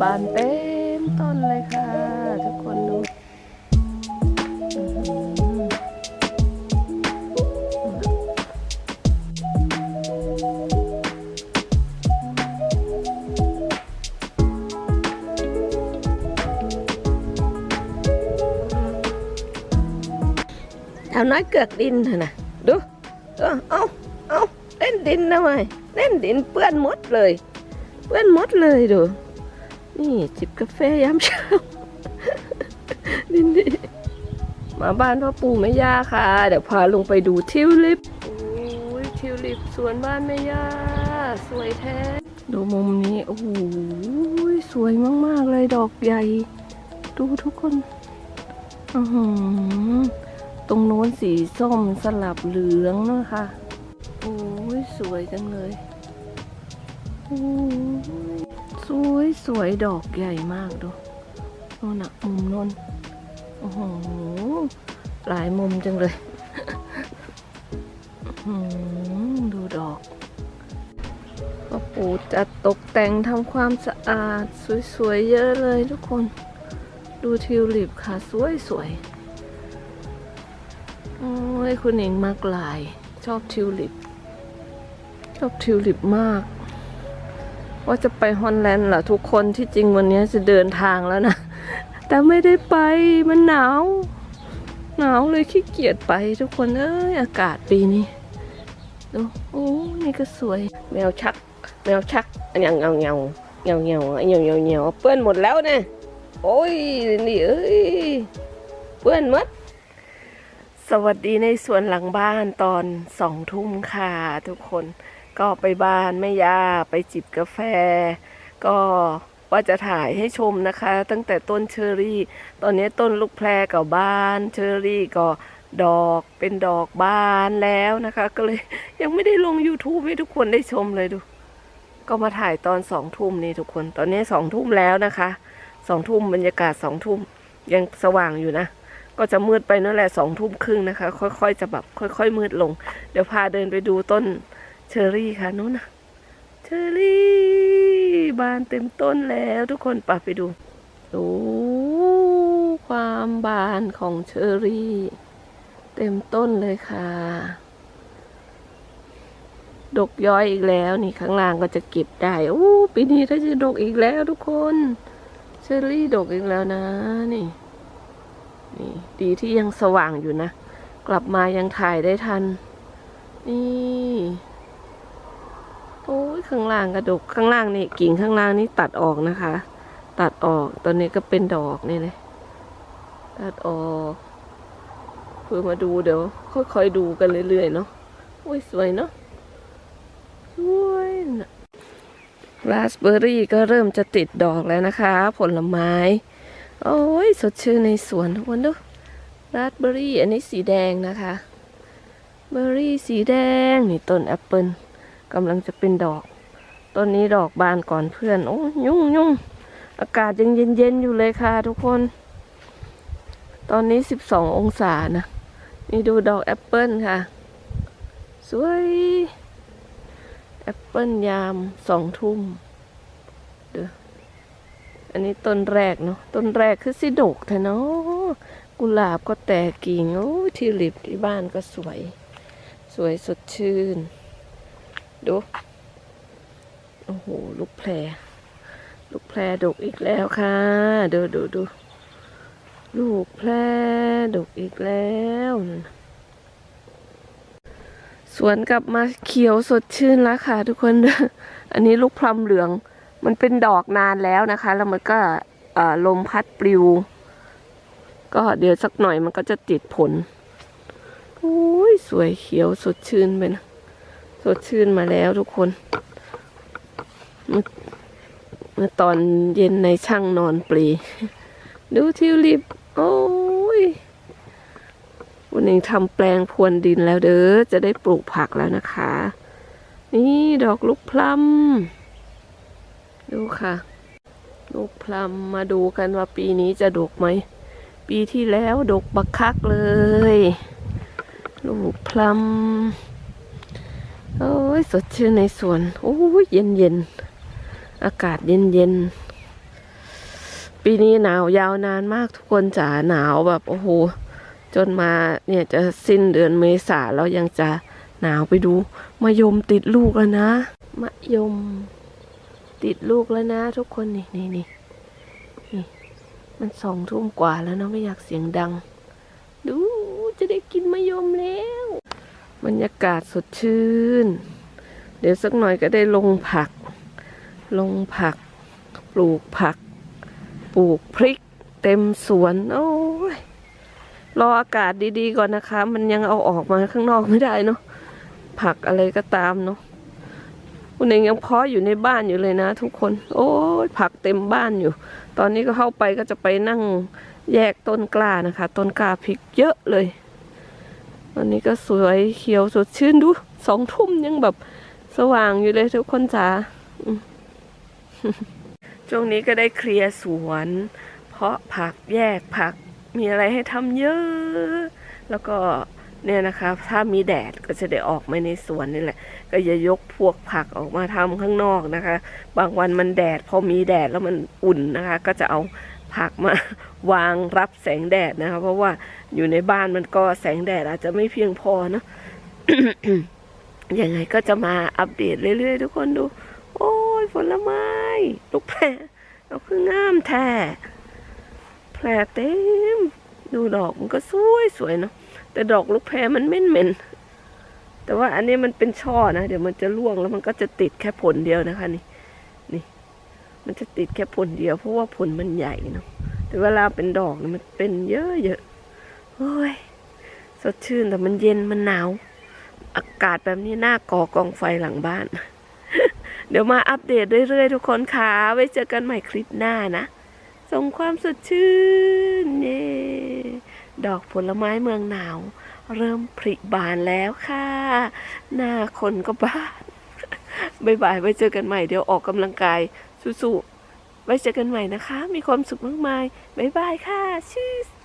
บานเต็มต้นเลยค่ะ ทุกคนดูเอาน้อยเกือกดินเถอะนะดูเออเอาเอาเล่นดินนะเว้เล่นดินเปื้อนมดเลย เปื้อนมดเลยดู นี่จิบกาแฟยามเช้าดินดีมาบ้านพ่อปู่แม่ย่าค่ะ เดี๋ยวพาลงไปดูทิวลิปโอ้ยทิวลิปสวนบ้านแม่ย่า สวยแท้ ดูมุมนี้ โอ้โหสวยมาก ๆ เลยดอกใหญ่ ดูทุกคนอือหือตรงโน้นสีส้มสลับเหลืองนะคะ โอ้ยสวยจังเลย โอ้ย สวยสวยดอกใหญ่มากดูโน่นนะมุมโน้นโอ้โหหลายมุมจังเลยดูดอกพ่อปู่จัดตกแต่งทำความสะอาด สวยๆ เยอะเลยทุกคน ดูทิวลิปค่ะ สวยสวยๆโอ้ย คุณเองมากลาย ชอบทิวลิป ชอบทิวลิปมาก ว่าจะไปฮอลแลนด์เหรอทุกคนที่จริงวันนี้จะเดินทางแล้วนะ แต่ไม่ได้ไปมันหนาว หนาวเลยขี้เกียจไปทุกคนเอ้ยอากาศปีนี้ดูโอ้นี่ก็สวย แมวชัก แมวชักเงาเงาเงาเงาเงาเงาเงาเงาเปื้อนหมดแล้วนี่ยโอ้ยนี่เอ้ยเปื้อนหมดสวัสดีในสวนหลังบ้านตอนสองทุ่มค่ะทุกคน ก็ไปบ้านแม่ยาไปจิบกาแฟ ก็ว่าจะถ่ายให้ชมนะคะ ตั้งแต่ต้นเชอรี่ ตอนนี้ต้นลูกแพรกับบ้านเชอรี่ก็ดอกเป็นดอกบานแล้วนะคะ ก็เลยยังไม่ได้ลง YouTube ให้ทุกคนได้ชมเลยดู ก็มาถ่ายตอนสองทุ่มนี่ทุกคน ตอนนี้สองทุ่มแล้วนะคะสองทุ่มบรรยากาศสองทุ่มยังสว่างอยู่นะ ก็จะมืดไปนั่นแหละสองทุ่มครึ่งนะคะ ค่อยๆ จะแบบค่อย ๆ มืดลง เดี๋ยวพาเดินไปดูต้น เชอรี่ค่ะนู้นนะเชอรี่บานเต็มต้นแล้วทุกคนปะไปดูดูความบานของเชอรี่ เต็มต้นเลยค่ะ ดกย้อยอีกแล้วนี่ข้างล่างก็จะเก็บได้โอ้ปีนี้ถ้าจะดกอีกแล้วทุกคน เชอรี่ดกอีกแล้วนะนี่นี่ดีที่ยังสว่างอยู่นะ กลับมายังถ่ายได้ทัน นี่ ข้างล่างกระดกข้างล่างนี่กิ่งข้างล่างนี่ตัดออกนะคะ ตัดออกตอนนี้ก็เป็นดอกนี่เลยตัดออกเพื่อมาดูเดี๋ยว ค่อยๆดูกันเรื่อยๆเนาะโอ้ยสวยเนาะสวยนะราสเบอร์รี่ก็เริ่มจะติดดอกแล้วนะคะ ผลไม้ โอ้ยสดชื่นในสวนทุกคนดูราสเบอร์รี่ อันนี้สีแดงนะคะ เบอร์รี่สีแดง นี่ต้นแอปเปิลกำลังจะเป็นดอก ต้นนี้ดอกบานก่อนเพื่อน โอ้ยุ่งยุ่งอากาศยังเย็นเย็นอยู่เลยค่ะทุกคน ตอนนี้สิบสององศานะ นี่ดูดอกแอปเปิลค่ะ สวยแอปเปิลยามสองทุ่มเด้ออันนี้ต้นแรกเนาะต้นแรกคือสิดกแท้เนาะกุหลาบก็แตกกิ่งโอ้ยทิลิปที่บ้านก็สวย สวยสดชื่น ดู โอ้โห ลูกแพรลูกแพรดกอีกแล้วค่ะ ดูดูดูลูกแพรดกอีกแล้วสวนกลับมาเขียวสดชื่นแล้วค่ะ ทุกคน อันนี้ลูกพลัมเหลือง มันเป็นดอกนานแล้วนะคะ แล้วมันก็ลมพัดปลิว ก็เดี๋ยวสักหน่อยมันก็จะติดผลโอ้ยสวยเขียวสดชื่นไปนะ สดชื่นมาแล้วทุกคน เมื่อมื่อตอนเย็นในช่างนอนปลี ดูทิวลิป โอ้ยวันนี้ทำแปลงพรวนดินแล้วเด้อ จะได้ปลูกผักแล้วนะคะ นี่ดอกลูกพลัมดูค่ะ ลูกพลัมมาดูกันว่าปีนี้จะดกไหม ปีที่แล้วดกบักคักเลย ลูกพลัมโอ้ยสดชื่นในสวน โอ้ยเย็นเย็น อากาศเย็นเย็นปีนี้หนาวยาวนานมากทุกคนจ๋าหนาวแบบโอ้โห จนมาเนี่ยจะสิ้นเดือนเมษาแล้วยังจะหนาวไปดูมะยมติดลูกแล้วนะมะยม ติดลูกแล้วนะทุกคนนี่นี่นี่นี่มันสองทุ่มกว่าแล้วเนาะไม่อยากเสียงดัง ดูจะได้กินมะยมแล้ว บรรยากาศสดชื่น เดี๋ยวสักหน่อยก็ได้ลงผัก ลงผัก ปลูกผัก ปลูกพริก เต็มสวน โอ้ยรออากาศดีๆก่อนนะคะ มันยังเอาออกมาข้างนอกไม่ได้เนาะผักอะไรก็ตามเนาะคุณเองยังเพาะอยู่ในบ้านอยู่เลยนะ ทุกคน โอ้ยผักเต็มบ้านอยู่ ตอนนี้ก็เข้าไปก็จะไปนั่งแยกต้นกล้านะคะ ต้นกล้าพริกเยอะเลยวันนี้ก็สวยเขียวสดชื่นดูสองทุ่มยังแบบสว่างอยู่เลยทุกคนจ๋า ช่วงนี้ก็ได้เคลียร์สวน เพาะผักแยกผักมีอะไรให้ทำเยอะ แล้วก็เนี่ยนะคะ ถ้ามีแดดก็จะได้ออกมาในสวนนี่แหละ ก็จะยกพวกผักออกมาทำข้างนอกนะคะ บางวันมันแดด พอมีแดดแล้วมันอุ่นนะคะ ก็จะเอาผักมาวางรับแสงแดดนะคะ เพราะว่าอยู่ในบ้านมันก็แสงแดดอาจจะไม่เพียงพอเนอะยังไงก็จะมาอัปเดตเรื่อยๆ ทุกคนดู โอ้ ผลไม้ ลูกแพรเอาคืองามแท้แพรเต็ม ดูดอกมันก็สวยสวยเนาะแต่ดอกลูกแพรมันเหม็นเหม็นแต่ว่าอันนี้มันเป็นช่อนะ เดี๋ยวมันจะร่วงแล้วมันก็จะติดแค่ผลเดียวนะคะนี่นี่ มันจะติดแค่ผลเดียว เพราะว่าผลมันใหญ่เนาะแต่เวลาเป็นดอกมันเป็นเยอะเยอะๆโอ้ยสดชื่นแต่มันเย็นมันหนาว อากาศแบบนี้หน่าก่อกองไฟหลังบ้าน เดี๋ยวมาอัปเดตเรื่อยๆทุกคนค่ะ ไว้เจอกันใหม่คลิปหน้านะ ส่งความสดชื่นเย่ดอกผลไม้เมืองหนาว เริ่มผลิบานแล้วค่ะ หน้าคนก็บานบ๊ายบายไว้เจอกันใหม่เดี๋ยวออกกำลังกายสู้ๆไว้เจอกันใหม่นะคะ มีความสุขมากมายบ๊ายบายค่ะชีส